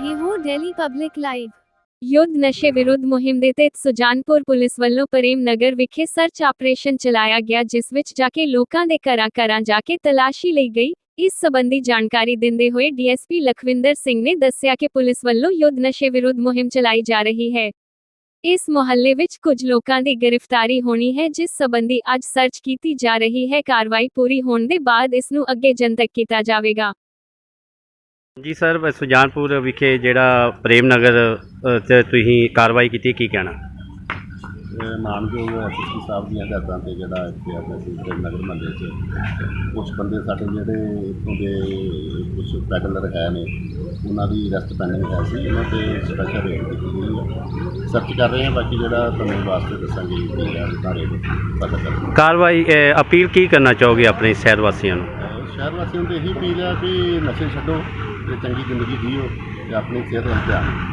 Delhi public live ਯੁੱਧ ਨਸ਼ੇ ਵਿਰੁੱਧ ਮੁਹਿੰਮ ਦੇ ਤਹਿਤ ਸੁਜਾਨਪੁਰ ਪੁਲਿਸ ਵੱਲੋਂ ਪ੍ਰੇਮ ਨਗਰ ਵਿਖੇ ਸਰਚ ਆਪਰੇਸ਼ਨ ਚਲਾਇਆ ਗਿਆ ਜਿਸ ਵਿੱਚ ਜਾ ਕੇ ਲੋਕਾਂ ਦੇ ਘਰਾਂ ਘਰਾਂ ਜਾ ਕੇ ਤਲਾਸ਼ੀ ਲਈ ਗਈ ਇਸ ਸੰਬੰਧੀ ਜਾਣਕਾਰੀ ਦਿੰਦੇ ਹੋਏ ਡੀਐਸਪੀ ਲਖਵਿੰਦਰ ਸਿੰਘ ਨੇ ਦੱਸਿਆ ਕਿ ਪੁਲਿਸ ਵੱਲੋਂ ਯੁੱਧ ਨਸ਼ੇ ਵਿਰੁੱਧ ਮੁਹਿੰਮ ਚਲਾਈ ਜਾ ਰਹੀ ਹੈ ਇਸ ਮੁਹੱਲੇ ਵਿੱਚ ਕੁਝ ਲੋਕਾਂ ਦੀ ਗ੍ਰਿਫਤਾਰੀ ਹੋਣੀ ਹੈ ਜਿਸ ਸਬੰਧੀ ਅੱਜ ਸਰਚ ਕੀਤੀ ਜਾ ਰਹੀ ਹੈ ਕਾਰਵਾਈ ਪੂਰੀ ਹੋਣ ਦੇ ਬਾਅਦ ਇਸ ਨੂੰ ਅੱਗੇ ਜਨਤਕ ਕੀਤਾ ਜਾਵੇਗਾ ਜੀ ਸਰ ਸੁਜਾਨਪੁਰ ਵਿਖੇ ਜਿਹੜਾ ਪ੍ਰੇਮ ਨਗਰ ਤੇ ਤੁਸੀਂ ਕਾਰਵਾਈ ਕੀਤੀ ਕੀ ਕਹਿਣਾ? ਮਾਨਯੋਗ ਐਸਐਸਪੀ ਸਾਹਿਬ ਦੀਆਂ ਹਦਾਇਤਾਂ ਤੇ ਜਿਹੜਾ ਇੱਥੇ ਆਪਣੇ ਸਿੱਧੇ ਨਗਰ ਮਹੱਲੇ 'ਚ। ਕੁਝ ਬੰਦੇ ਸਾਡੇ ਜਿਹੜੇ ਇੱਥੋਂ ਦੇ ਕੁਝ ਪੈਡਲਰ ਹੈ ਨੇ ਉਹਨਾਂ ਦੀ ਅਰੈਸਟ ਪੈਂਡਿੰਗ ਹੈ ਸੀ ਉਹਨਾਂ ਤੇ ਸਪੈਸ਼ਲ ਰੇਡ ਕੀਤੀ ਗਈ ਹੈ। ਸਰਚ ਕਰ ਰਹੇ ਹਾਂ ਬਾਕੀ ਜਿਹੜਾ ਤੁਹਾਨੂੰ ਵਾਸਤੇ ਦੱਸਾਂਗੇ ਕਿ ਯਾਰ ਸਾਰੇ ਪਤਾ ਕਰ ਕਾਰਵਾਈ ਅਪੀਲ ਕੀ ਕਰਨਾ ਚਾਹੋਗੇ ਆਪਣੇ ਸ਼ਹਿਰ ਵਾਸੀਆਂ ਨੂੰ? ਸ਼ਹਿਰ ਵਾਸੀਆਂ ਨੂੰ ਇਹੀ ਅਪੀਲ ਹੈ ਵੀ ਨਸ਼ੇ ਛੱਡੋ। ਤੇ ਚੰਗੀ ਜ਼ਿੰਦਗੀ ਜੀਓ ਤੇ ਆਪਣੀ ਸਿਹਤ ਵੱਲ ਧਿਆਨ ਦਿਓ।